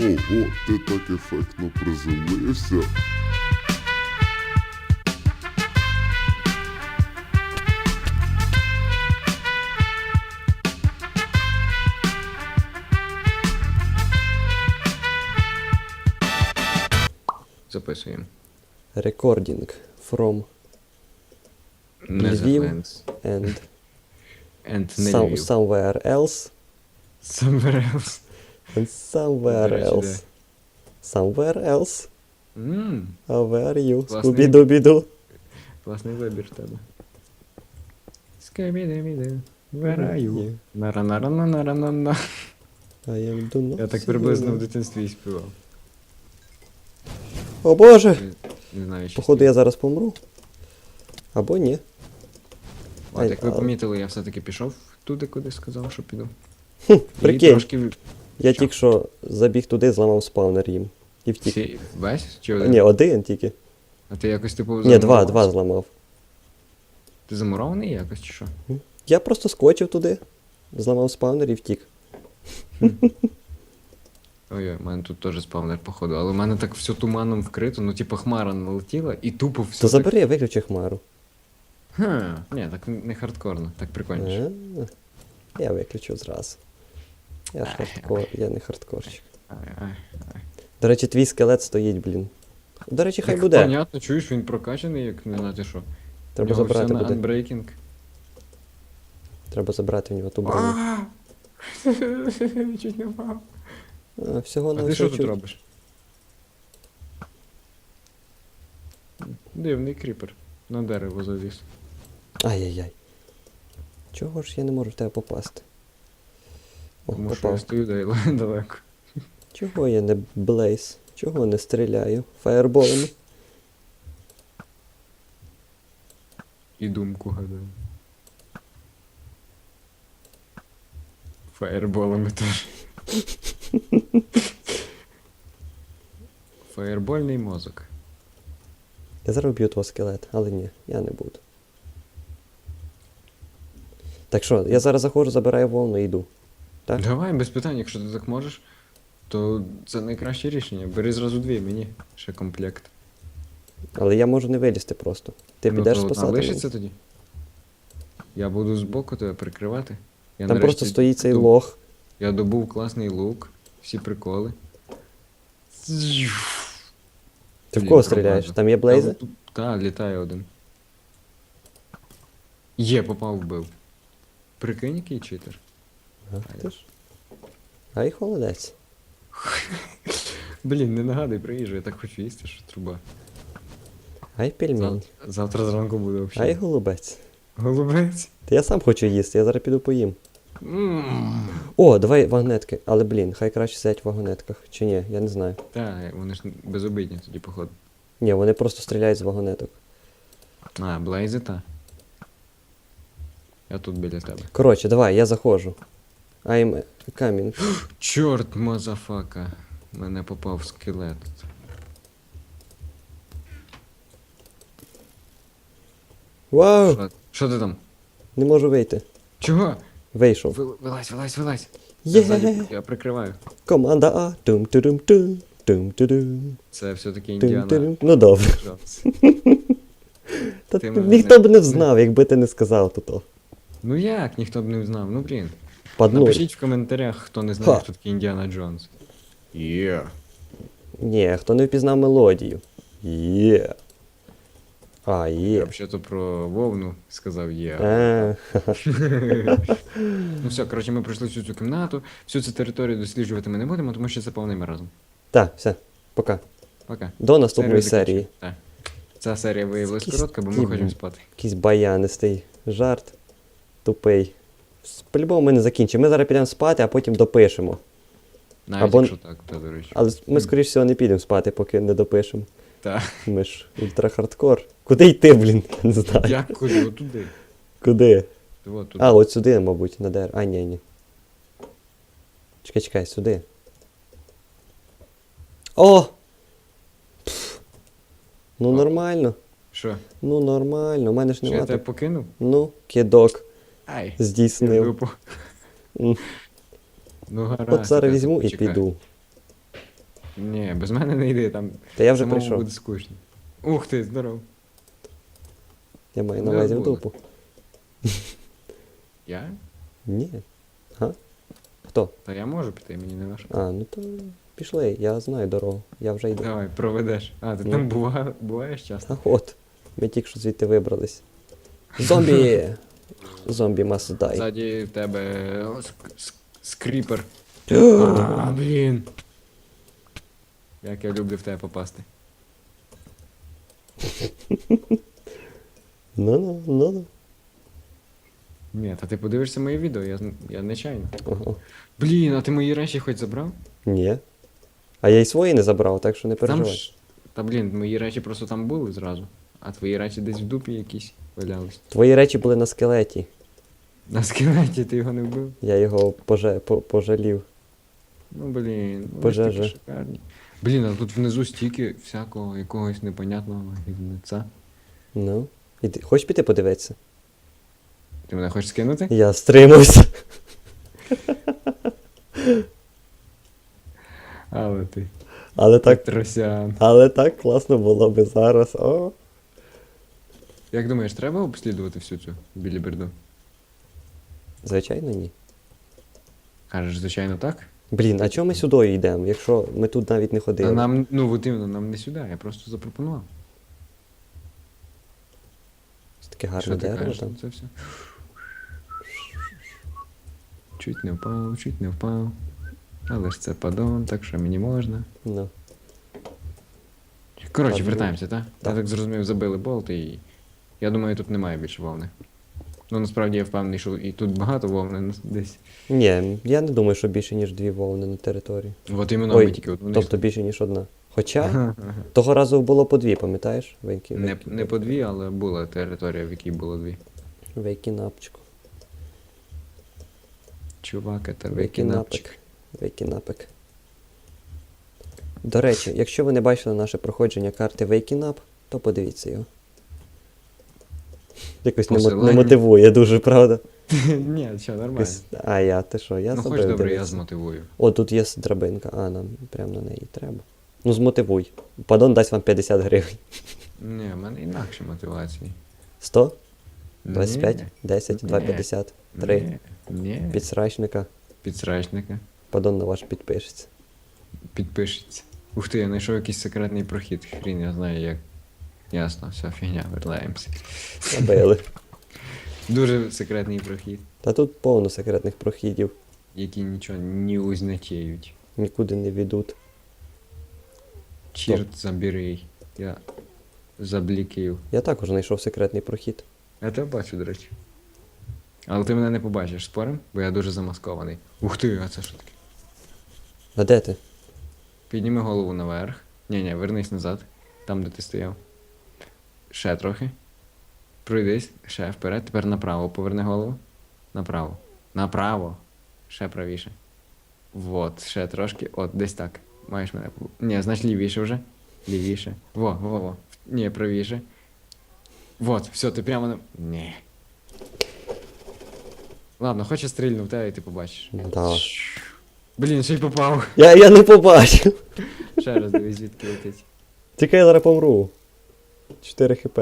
Ого, ти так ефектно приземлився. Записуємо. Recording from Netherlands. and And some, Lviv. somewhere else Somewhere else. And somewhere речі, else. Somewhere else. Ммм, А where are you? Класний. Скубіду-біду. класний вибір в тебе. Скабіде-біде. Where are you? Нара-нара-на-нара-на-на. I am do not Я так приблизно в дитинстві і співав. О боже! Не знаю, що Походу я зараз помру. Або ні. От, як ви помітили, я все-таки пішов туди, куди сказав, що піду. Хм, прикинь, я що? тільки що забіг туди, зламав спавнер їм. І втік. Всі... Весь? Чи один? Ні, один тільки. А ти якось типу Ні, два, два зламав. Ти замурований якось чи що? Я просто скочив туди, зламав спавнер і втік. Ой-ой, у мене тут теж спавнер, походу, але в мене так все туманом вкрито, ну типу хмара налетіла і тупо все. То так... забери, виключи хмару. Ха, ні, так не хардкорно, так прикольніше. А, Я виключу зразу. Я ж хардкор, я не хардкорщик. До речі, твій скелет стоїть, блін. До речі, хай Так, буде. Понятно, чуєш, він прокачаний, як не знати що. Треба нього забрати буде. Unbreaking. Треба забрати в нього ту броню. Чуть не впав. А, всього на А ти що тут робиш? Дивний кріпер. На дерево заліз. Ай-яй-яй. Чого ж я не можу в тебе попасти? Тому що я стою дал- далеко. Чого я не блейз? Чого не стріляю? Фаєрболами? І думку гадаю. Фаєрболами теж. Фаєрбольний мозок. Я зараз вб'ю твого скелет, але ні, я не буду. Так що, я зараз заходжу, забираю вовну і йду. Так? Давай, без питань, якщо ти так можеш, то це найкраще рішення. Бери зразу дві, мені ще комплект. Але я можу не вилізти просто. Ти ну, підеш то спасати. лишиться тоді. Я буду збоку тебе прикривати. Я Там просто стоїть цей доб- лох. Я добув класний лук, всі приколи. Ти в Блін, кого стріляєш? Там є блейзи? Так, літає один. Є, попав вбив. Прикинь, який читер. Ж. Ай, холодець. Блін, не нагадуй про їжу, я так хочу їсти, що труба. Ай, пельмень. Зав- Завтра зранку буде Ай, взагалі. голубець. Голубець. Та я сам хочу їсти, я зараз піду поїм. О, давай вагонетки. Але блін, хай краще сидять в вагонетках. Чи ні, я не знаю. Так, вони ж безобидні тоді, походу. Ні, вони просто стріляють з вагонеток. А, блейзи та. Я тут біля тебе. Коротше, давай, я заходжу. I'm coming. Чорт, мазафака. Мене попав скелет. Вау! Що- Що ти там? Не можу вийти. Чого? Вийшов. Ви- Вилазь, вилазь, вилазь. Я ззаді- Є! Я прикриваю. Команда А. тум тудум тум тум тудум Це все-таки тум Індіана. Ну добре. Джонс. Та Ти мене ніхто не- б не взнав, якби ти не сказав то то. Ну як, ніхто б не знав. Ну блін. Паднули. Напишіть в коментарях, хто не знає, Ха. хто такий Індіана Джонс. Є. Ні, хто не впізнав мелодію. Є. А, Я є. взагалі-то про вовну сказав є. А, Ну все, коротше, ми пройшли всю цю кімнату, всю цю територію досліджувати ми не будемо, тому що це повний маразм. Так, все, пока. Пока. До наступної Серію серії. Так. Ця серія виявилась Якийсь коротка, бо ми хочемо спати. Якийсь баянистий жарт. Тупий. По-любому ми не закінчимо. Ми зараз підемо спати, а потім допишемо. Навіть Або- якщо так, то до речі. Але ми, скоріш всього, не підемо спати, поки не допишемо. Так. Ми ж ультрахардкор. Куди йти, блін? Не знаю. Як куди? Отуди. Куди? От туди. А, от сюди, мабуть, на дер. А, ні, ні. Чекай, чекай, сюди. О! Пф. Ну О. нормально. Що? Ну нормально. У мене ж Що я тебе покинув? Ну, кидок Ай. здійснив. Групу. Ну гаразд. От зараз я візьму і почекаю. піду. Ні, без мене не йди, там Та я вже самому прийшов. буде скучно. Ух ти, здоров. Я маю на Не увазі в буде. дупу. Я? Ні. Га? Хто? Та я можу піти, мені не важко. А, ну то пішли, я знаю дорогу. Я вже йду. Давай, проведеш. А, ти Ну. там бува... буваєш часто? Та от. Ми тільки що звідти вибрались. Зомбі! Зомбі must die. Ззаді в тебе о, ск- ск- скріпер. А, блін. Як я люблю в тебе попасти. Ну-ну, ну-ну. Ні, та ти подивишся моє відео, я, з- я нечайно. Ага. Блін, а ти мої речі хоч забрав? Ні. А я й свої не забрав, так що не Там переживай. ж. Та блін, мої речі просто там були зразу. А твої речі десь в дупі якісь валялись. Твої речі були на скелеті. На скелеті ти його не вбив? Я його поже... по- пожалів. Ну блін, ну, ви ж Пожежа. такі шикарні. Блін, а тут внизу стільки всякого якогось непонятного гівнеця. Ну. Іди. Хочеш піти подивитися? Ти мене хочеш скинути? Я стримався. Але ти. Але так. Тросян. Але так класно було би зараз. О. Як думаєш, треба обслідувати всю цю біліберду? Звичайно, ні. Кажеш, звичайно, так? Блін, а чого ми сюди йдемо, якщо ми тут навіть не А нам, ну от іменно, нам не сюди, я просто запропонував. Це таке Що гарне ти дерево кажеш? там. Це все. Чуть не впав, чуть не впав. Але ж це падон, так що мені можна. Ну. Коротше, Падон. вертаємося, так? Я Так. так зрозумів, забили болт і. Я думаю, тут немає більше вовни. Ну насправді я впевнений, що і тут багато вовни ну, десь. Ні, я не думаю, що більше, ніж дві вовни на території. От іменно Ой, ми тільки вниз. Тобто більше, ніж одна. Хоча, Ага, ага. того разу було по дві, пам'ятаєш? Вейкі, Не, вейкі, не по дві, але була територія, в якій було дві. Вейкінапчику. Чувака та Вейкінапик. викінапчик. Вейкінапик. До речі, якщо ви не бачили наше проходження карти Вейкінап, то подивіться його. Якось не, мо- не Посилання. мотивує дуже, правда? Ні, що, нормально. Якось- А я, ти що, я ну хоч забив добре, я змотивую. О, тут є драбинка, а нам прямо на неї треба. Ну, змотивуй. Падон дасть вам 50 гривень. Ні, в мене інакші мотивації. 100? 25? Ні, 10, Ні. 2,50, 3. Ні, ні. Підсрачника. Підсрачника. Падон на ваш підпишеться. Підпишеться. Ух ти, я знайшов якийсь секретний прохід. Хрін, я знаю як. Ясно, все, фігня, вертаємося. Набили. Дуже секретний прохід, Та тут повно секретних прохідів. які нічого не означають. Нікуди не ведуть. Чорт забери. Я заблікив. Я також знайшов секретний прохід. Я тебе бачу, до речі. Але ти мене не побачиш, спорим? Бо я дуже замаскований. Ух ти, а це що таке? А де ти? Підніми голову наверх. Ні, ні, вернись назад. Там, де ти стояв. Ще трохи. Пройдись, ще вперед. Тепер направо поверни голову. Направо. Направо. Ще правіше. Вот, ще трошки. От, десь так. Маєш мене. Ні, значить лівіше вже. Лівіше. Во, во, во. Ні, правіше. Вот, все, ти прямо на. Ні. Ладно, хоч я стрільну в тебе і ти побачиш. Да. Блін, ще й попав. Я, я не побачив. Ще раз дивись, звідки летить. Тільки я зараз помру. 4 хп.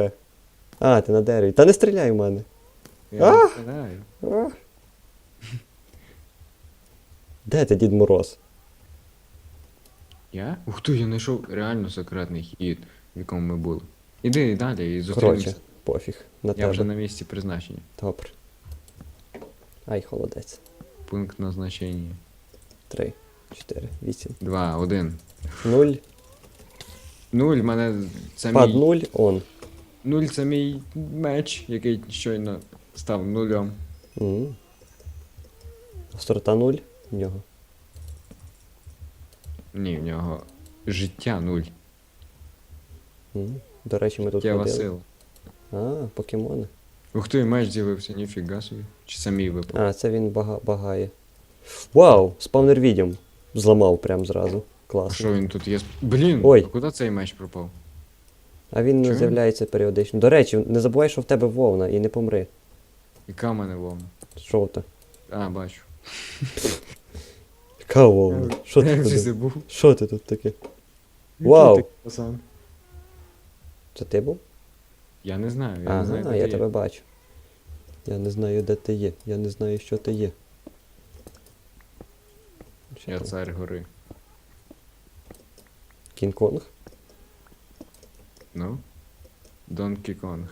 А, ти на дереві. Та не стріляй в мене. Я А! не знаю. А. Де ти, Дід Мороз? Я? Ух ти, я знайшов реально секретний хід, в якому ми були. Іди далі і Коротше, зустрінемося. пофіг. На Я тебе. вже на місці призначення. Добре. Ай, холодець. Пункт назначення. 3, 4, 8. Два, один. 0. Нуль, в мене це Пад мій. 0, он. Нуль це мій меч, який щойно став нульом. М. Острота 0 в нього. Ні, в нього життя нуль. До речі, ми тут Є ходили. Васил. А, покемони. Ух ти, меч з'явився, ніфіга собі. Чи це мій випав? А, це він бага... багає. Вау! Спавнер відьом. Зламав прям зразу. А Класно. що він тут є? Блін, Ой. а куди цей меч пропав? А він Чого? з'являється періодично. До речі, не забувай, що в тебе вовна і не помри. Яка в мене вовна? Жовта. А, бачу. Яка вовна? Що Я ти вже тут? забув. Що ти тут таке? Який Вау. ти пацан? Це ти був? Я не знаю, я не знаю. Ага, де я ти тебе є. бачу. Я не знаю, де ти є. Я не знаю, що ти є. Що Я там? цар гори. Кінг-Конг? Ну? Донкі Конг.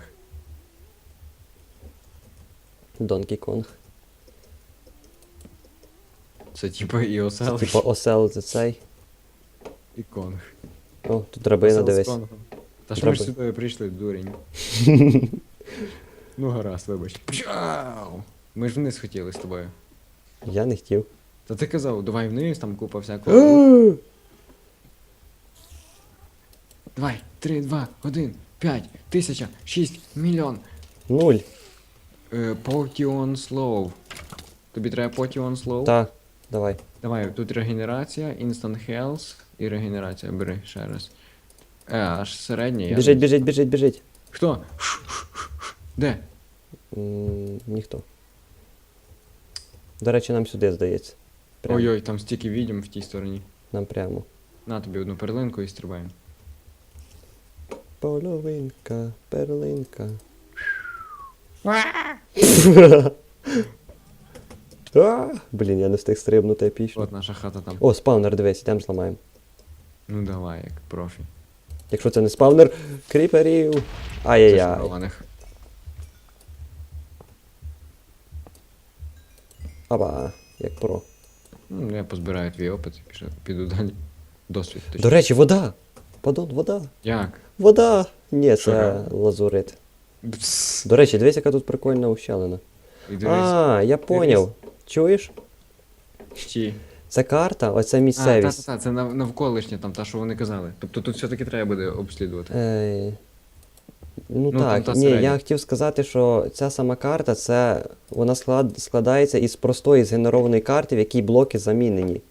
Донкі Конг. Це типа і Це осел, типа осел це цей. і Конг. О, тут драбина дивись. Та ж ми ж сюди прийшли, дурень. ну гаразд, вибач. Пчау! Ми ж вниз хотіли з тобою. Я не хотів. Та ти казав, давай вниз, там купа всякого. Давай, три, два, один, п'ять, тисяча, шість, мільйон. Нуль. Е, Potion Slow. Тобі треба Potion Slow? Так, давай. Давай, тут регенерація, Instant Health і регенерація. Бери ще раз. Е, аж середнє. я Біжить, біжить, біжить, біжить. Хто? Де? М, Ніхто. До речі, нам сюди здається. Прямо. Ой-ой, там стільки відьом в тій стороні. Нам прямо. На тобі одну перлинку і стрибаємо. Половинка, перлинка. А, Блін, я не встиг стрибнути епічно. От наша хата там. О, спаунер, дивись, йдемо зламаємо. Ну давай, як профі. Якщо це не спаунер, кріперів. Ай-яй-яй. Аба, як про. Ну, я позбираю твій опит і піду далі. Досвід точно. До речі, вода. Падон, вода. Як? Вода. Ні, це Що? лазурит. Пс. До речі, дивись, яка тут прикольна ущелина. І дивись. А, я поняв. Чуєш? Ті. Це карта, оце А, місцевість. та-та-та, це нав- навколишня, там та, що вони казали. Тобто тут все-таки треба буде обслідувати. Е, ну, Ну, там так, та ні, середня. я хотів сказати, що ця сама карта, це вона склад, складається із простої згенерованої карти, в якій блоки замінені.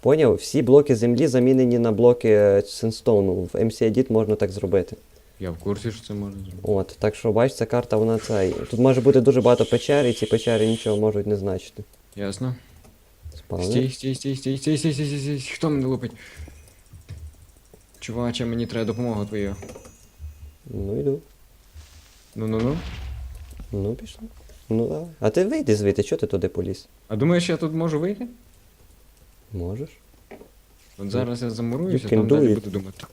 Поняв? Всі блоки землі замінені на блоки Сенстоуну. В MC Edit можна так зробити. Я в курсі, що це можна зробити. От, так що бач, ця карта, вона цей. Тут може бути дуже багато печер, і ці печери нічого можуть не значити. Ясно? Спавнер. Стій, стій, стій, стій, стій, стій, стій, стій, стій. Хто мене лупить? Чуваче, мені треба допомога твою. Ну йду. Ну-ну-ну. Ну, пішли. Ну давай. А ти вийди звідти, чого ти туди поліз? А думаєш, я тут можу вийти? Можеш? От зараз я замуруюся, You can там do далі it. буду думати.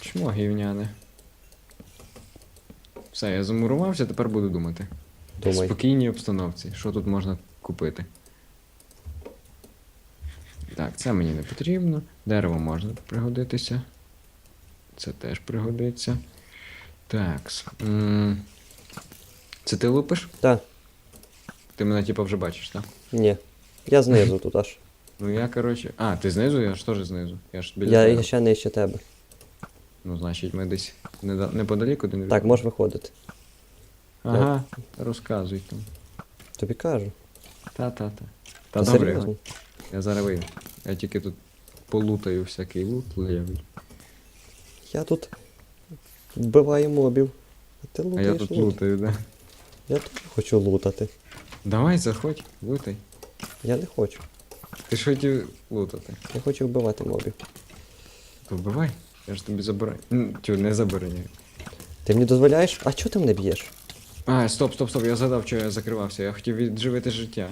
Чмо гівняне. Все, я замурувався, тепер буду думати. В Думай. спокійній обстановці, що тут можна купити. Так, це мені не потрібно. Дерево можна пригодитися. Це теж пригодиться. Так. Це ти лупиш? Так, Ти мене типу вже бачиш, так? ні. Я знизу тут аж. Ну я, коротше. А, ти знизу, я ж теж знизу. Я ж біля. Я, тебе. я ще нижче тебе. Ну, значить, ми десь неда- неподалік один від Так, можеш виходити. Ага, розказуй там. Тобі кажу. Та-та-та. Та Та добре, серйозно. я зараз вийду. Я тільки тут полутаю всякий лут левий. Я тут вбиваю мобів. А ти А я тут лут. лутаю, да. Я теж хочу лутати. Давай, заходь, лутай. Я не хочу. Ти ж хотів лутати. Я хочу вбивати мобів. То вбивай, я ж тобі забираю. Тю, не забороняю. Ти мені дозволяєш? А чого ти мене б'єш? А, стоп, стоп, стоп, я згадав, що я закривався. Я хотів відживити життя.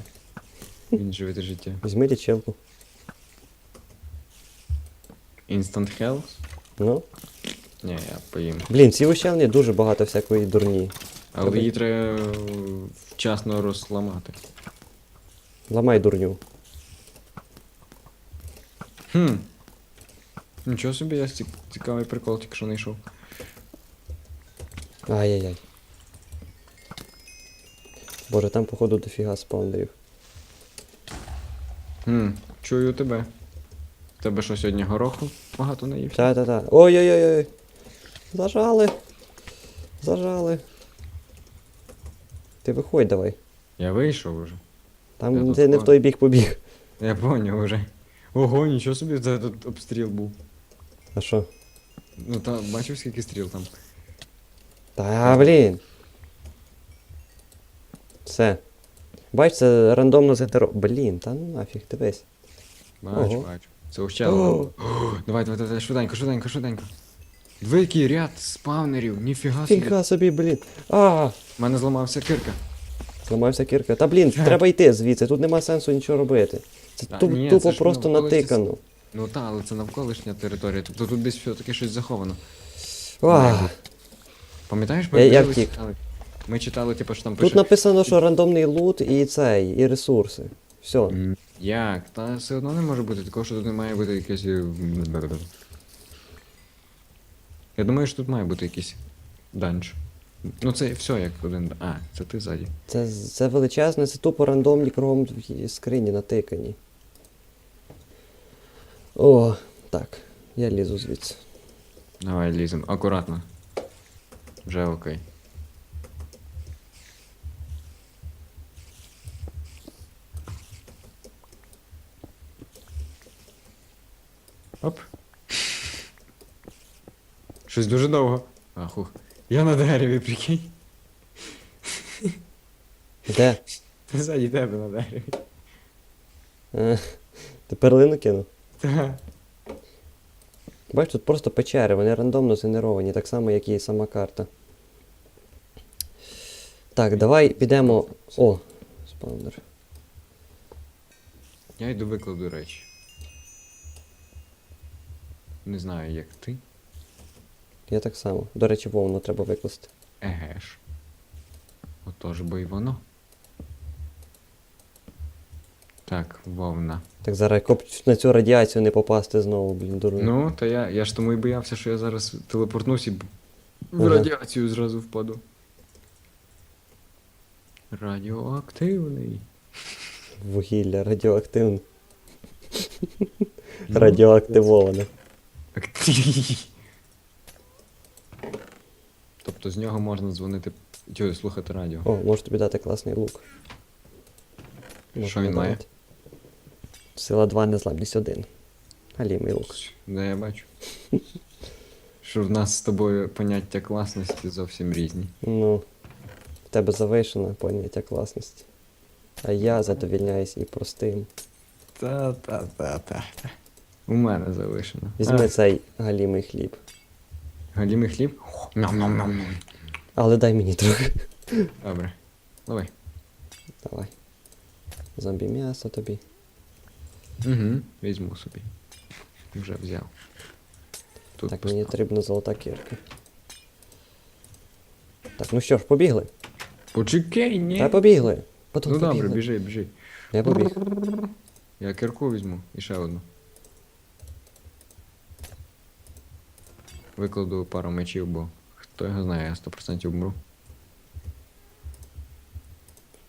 Відживити життя. Візьми лічилку. Instant health? Ну. Ні, я поїм. Блін, ці ущелини дуже багато всякої дурні. Але її треба вчасно розламати. Ламай дурню. Хм. Нічого собі, я цікавий прикол тільки що знайшов. Ай-яй-яй. Боже, там походу дофіга спаунерів. Хм, чую тебе. Тебе що сьогодні гороху багато наївся? Та-та-та. Ой-ой-ой. Зажали. Зажали. Ти виходь давай. Я вийшов уже. Там Я тут ти не в той бік побіг. Я поняв уже. Ого, нічого собі це тут обстріл був. А що? Ну та бачив скільки стріл там. Та блін. Все. Бач, це рандомно згенеро... Блін, та ну нафіг, дивись. Бачу, Ого. бачу. Це ущело. Давай, давай, давай, швиденько, швиденько, швиденько. Диви, який ряд спавнерів, ніфіга собі. Фіга собі, блін. А, У мене зламався кирка. зламався кірка. Та блін, треба йти звідси, тут нема сенсу нічого робити. Це Та ту- ні, тупо це ж просто навколо натикано. Ну та, але це навколишня територія. Тобто тут десь все-таки щось заховано. А, Пам'ятаєш, Я- я дивились, втік. читали? Ми читали, типу, що там тут написано, що рандомний лут і цей, і ресурси. Все. М, Як? Та все одно не може бути такого, що тут не має бути якесь. е, Я думаю, що тут має бути якийсь данж. Ну це все як один. А, це ти ззаді. Це, це величезне, це тупо рандомні кругом в скрині натикані. О, так. Я лізу звідси. Давай лізем. Акуратно. Вже окей. Оп. Щось дуже довго. А, хух. Я на дереві, прикинь. Де? Ззаді тебе на дереві. Е, Ти перлину кинув? Та. Бач, тут просто печери, вони рандомно згенеровані, так само, як і сама карта. Так, давай підемо. О, спаунер. Я йду викладу речі. Не знаю, як ти. Я так само. До речі, вовну треба викласти. Еге ж. Отож бо й воно. Так, вовна. Так зараз коп на цю радіацію не попасти знову, блін, дурно. Ну, та я, я ж тому і боявся, що я зараз телепортнусь і в Ага. радіацію зразу впаду. Радіоактивний. Вугілля радіоактивне. Радіоактивоване. Активний. Тобто з нього можна дзвонити. Тю, слухати радіо. О, можу тобі дати класний лук. Що він має? Сила 2, незламність 1. Галімий лук. Да, я бачу. Що в нас з тобою поняття класності зовсім різні. Ну, в тебе завишено поняття класності. А я задовільняюсь і простим. Та-та-та-та. У мене залишено. Візьми А, цей галімий хліб. Галімий хліб? Ням-ням-ням. Але дай мені трохи. Добре. Давай. Давай. Зомбі м'ясо тобі. Угу. Візьму собі. Вже взяв. Тут так, мені потрібна золота кірка. Так, ну що ж, побігли. Почекай, ні. Та побігли. Потім Ну добре, побігли. біжи, біжи. Я побіг. Я кирку візьму і ще одну. Викладу пару мечів, бо хто його знає, я 100% вмру.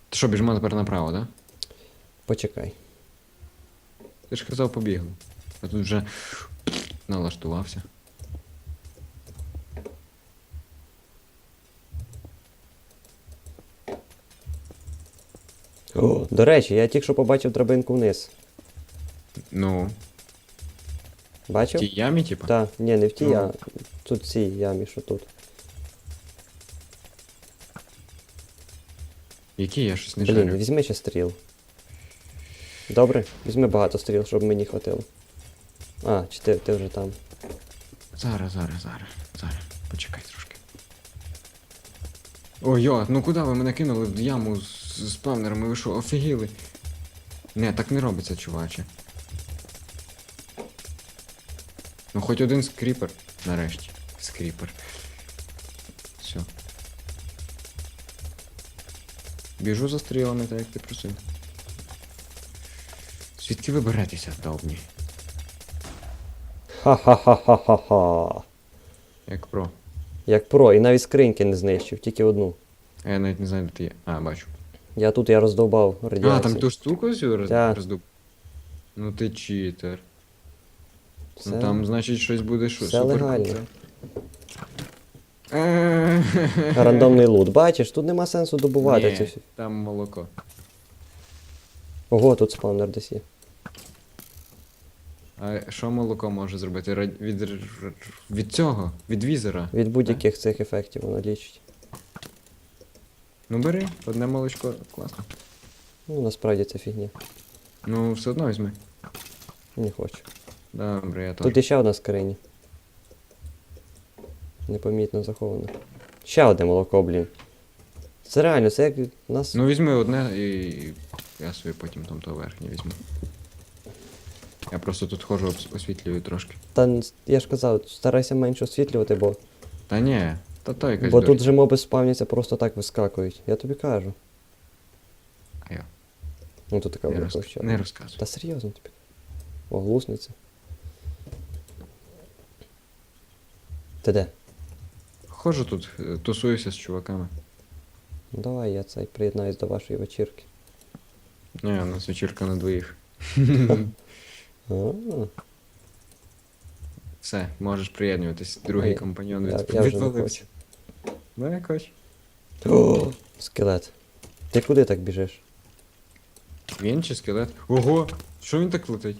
Ти що, біжимо тепер направо, так? Да? Почекай. Ти ж казав побігли. А тут вже налаштувався. О, до речі, я тільки що побачив драбинку вниз. Ну, в тій ямі, типа? Так, ні, не в тій, Ну. а тут в цій ямі, що тут. Які я щось не Блін, жарю. візьми ще стріл. Добре, візьми багато стріл, щоб мені хватило. А, чи ти, ти вже там. Зараз, зараз, зараз, зараз. Почекай трошки. Ой, йо, ну куди ви мене кинули в яму з, з спавнерами? Ви що, офігіли? Не, так не робиться, чуваче. Ну хоч один скріпер. Нарешті. Скріпер. Все. Біжу за стрілами, так як ти просив. Звідки ви беретеся, довбні? Ха-ха-ха-ха-ха-ха. Як про. Як про, і навіть скриньки не знищив, тільки одну. А я навіть не знаю, де ти є. А, бачу. Я тут я роздовбав радіацію. А, там ту штуку цю роз... Роздуп. Ну ти читер. Все, Ну там, значить, щось буде що. все легально. Рандомний лут. Бачиш, тут нема сенсу добувати Ні, це все. Там молоко. Ого, тут спавнер десь є. А що молоко може зробити? Ра- Від, р- від цього? Від візера? Від будь-яких цих ефектів воно лічить. Ну бери, одне молочко, класно. Ну, насправді це фігня. Ну, все одно візьми. Не хочу. Добре, я теж. Тут іще одна скриня. Непомітно захована. Ще одне молоко, блін. Це реально, це як у нас. Ну візьми одне і я собі потім там то верхнє візьму. Я просто тут ходжу, ос- освітлюю трошки. Та н- я ж казав, старайся менше освітлювати, бо. Та ні, та то якась Бо дурь. тут же моби спавняться просто так вискакують. Я тобі кажу. А я Ну тут така не, велика розк... ще. не розказуй. Та серйозно тобі. О, глусниця. Ти де? Ходжу тут, е, тусуюся з чуваками. Ну давай я цей приєднаюсь до вашої вечірки. Ні, у нас вечірка на двоїх. Все, можеш приєднуватись. Другий Я- компаньон я- від... я вже не відвалився. Ну, як хоч. О, скелет. Ти куди так біжиш? Він чи скелет? Ого! Що він так летить?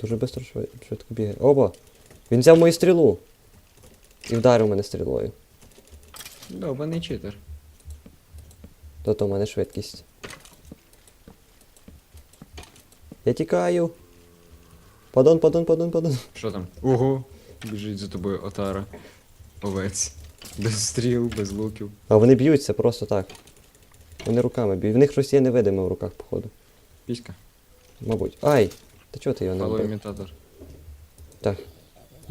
Дуже швидко швидко бігає. Оба! Він взяв мою стрілу. І вдарив мене стрілою. Довбаний читер. Тобто в мене швидкість. Я тікаю. Падон, падон, падон, падон. Що там? Ого! Біжить за тобою отара. Овець. Без стріл, без луків. А вони б'ються просто так. Вони руками б'ють. В них щось є невидиме в руках, походу. Піська. Мабуть. Ай! Та чого ти його не? Палоімітатор. Так.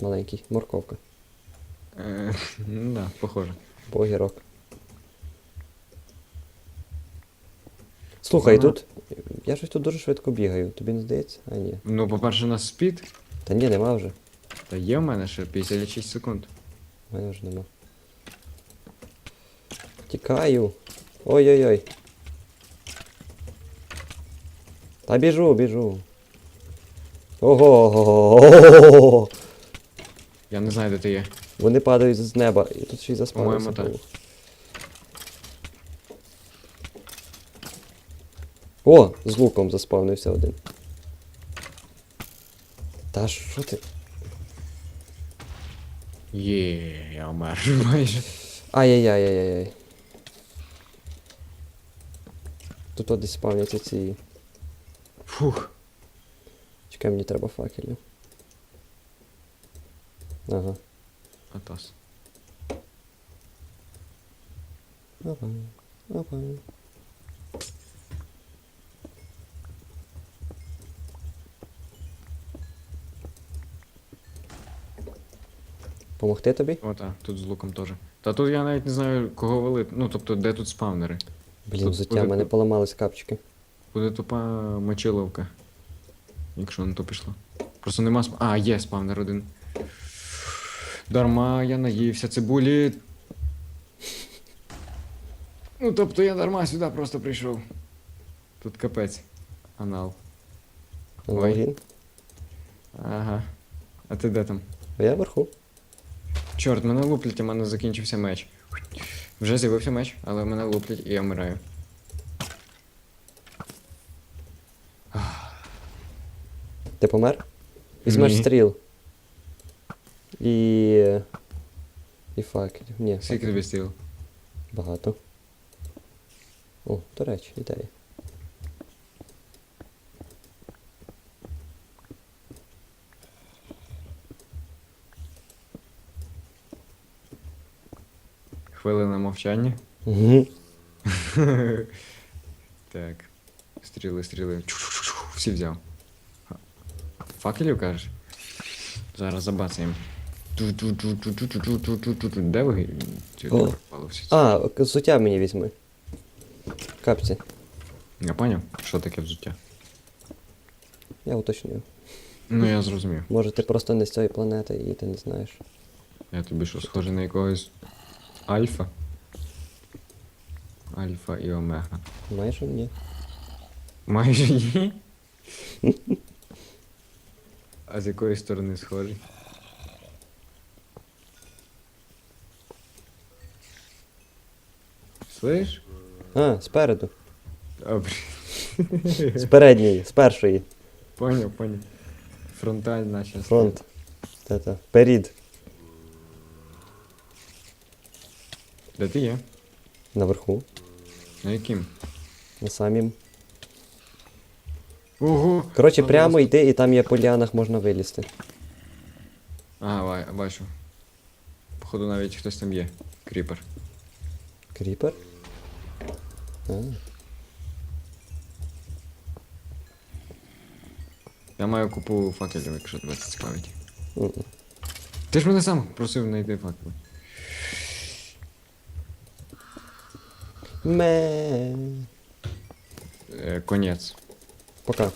Маленький. Морковка. Е, ну да, похоже. Погірок. Слухай, тут. Я щось тут дуже швидко бігаю. Тобі не здається? А ні. Ну, по-перше, у нас спід. Та ні, нема вже. Та є в мене ще 56 секунд. У мене вже нема. Тікаю. Ой-ой-ой. Та біжу, біжу. Ого. Я не знаю, де ти є. Вони падають з неба. І тут ще й заспавнився. О, з луком заспавнився один. Та що ти? Є, я вмер майже. Ай-яй-яй-яй-яй. Тут от десь спавняться ці. Фух. Чекай, мені треба факелів. Ага. Атос. Опа. Опа. Помогти тобі? Ота, тут з луком теж. Та тут я навіть не знаю, кого валити. Ну, тобто, де тут спавнери. Блін, Тут взуття, буде мене поламались капчики. Буде тупа мочиловка. Якщо на то пішло. Просто нема спа. А, є спавнер один. Дарма я наївся цибулі. Ну, тобто я дарма сюди просто прийшов. Тут капець. Анал. Ой. Ага. А ти де там? Я вверху. Чорт, мене луплять, у мене закінчився меч. Вже з'явився меч, але мене луплять і я вмираю. Ти помер? Візьмеш стріл. І. І факелів. Ні, Скільки тобі стіл? багато. О, до речі, ідея. Хвилина мовчання. Угу. Так. Стріли, стріли. Всі взяв. Факелів кажеш? Зараз забацаємо. Де ви О. А, взуття мені візьми. Капці. Я поняв, що таке взуття. Я уточнюю. Ну я зрозумів. Може ти просто не з цієї планети і ти не знаєш. Я тобі що, схожий на якогось Альфа? Альфа і Омега. Майже ні. Майже ні. А з якої сторони схожий? Слиш? А, спереду. Добре. З передньої, з першої. Поняв, поняв. Фронтальна частина. Фронт. Та-та. Перід. Де ти є? Наверху. На яким? На самім. Ого! Коротше, Ладно, прямо йди, і там є по ліанах можна вилізти. Ва- бачу. Походу навіть хтось там є. Кріпер. Кріпер? Я маю купу факелів, якщо тебе це цікавить. м-м. Ти ж мене сам просив знайти факели. Ме. Е, конець. Пока.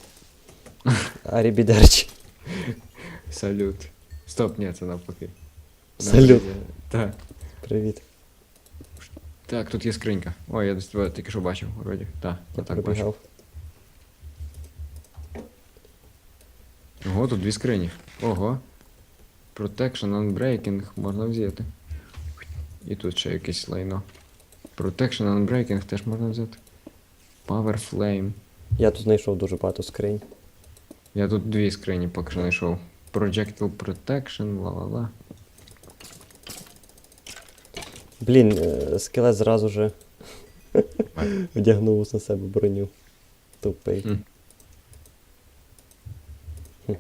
Арібідерчі. Салют. Стоп, ні, це навпаки. Салют. Так. Привіт. Так, тут є скринька. Ой, я десь тебе тільки що бачив, вроді. Так, Я так бачу. Ого, тут дві скрині. Ого. Protection Unbreaking можна взяти. І тут ще якесь лайно. Protection Unbreaking теж можна взяти. Power Flame. Я тут знайшов дуже багато скринь. Я тут дві скрині поки що знайшов. Projectile Protection, ла-ла-ла. Блін, е, скелет зразу же вдягнув на себе броню. Тупий.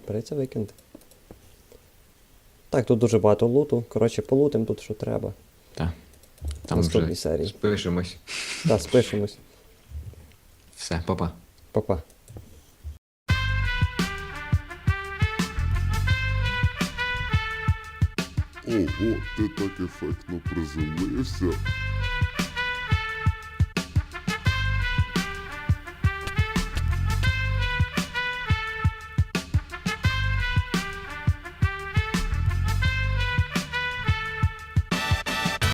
Придеться викинути. Так, тут дуже багато луту. Коротше, полутим тут, що треба. Так. Там Наступній вже серії. спишемось. Так, спишемось. Все, папа. Па-па. Ого, ти так ефектно приземлився.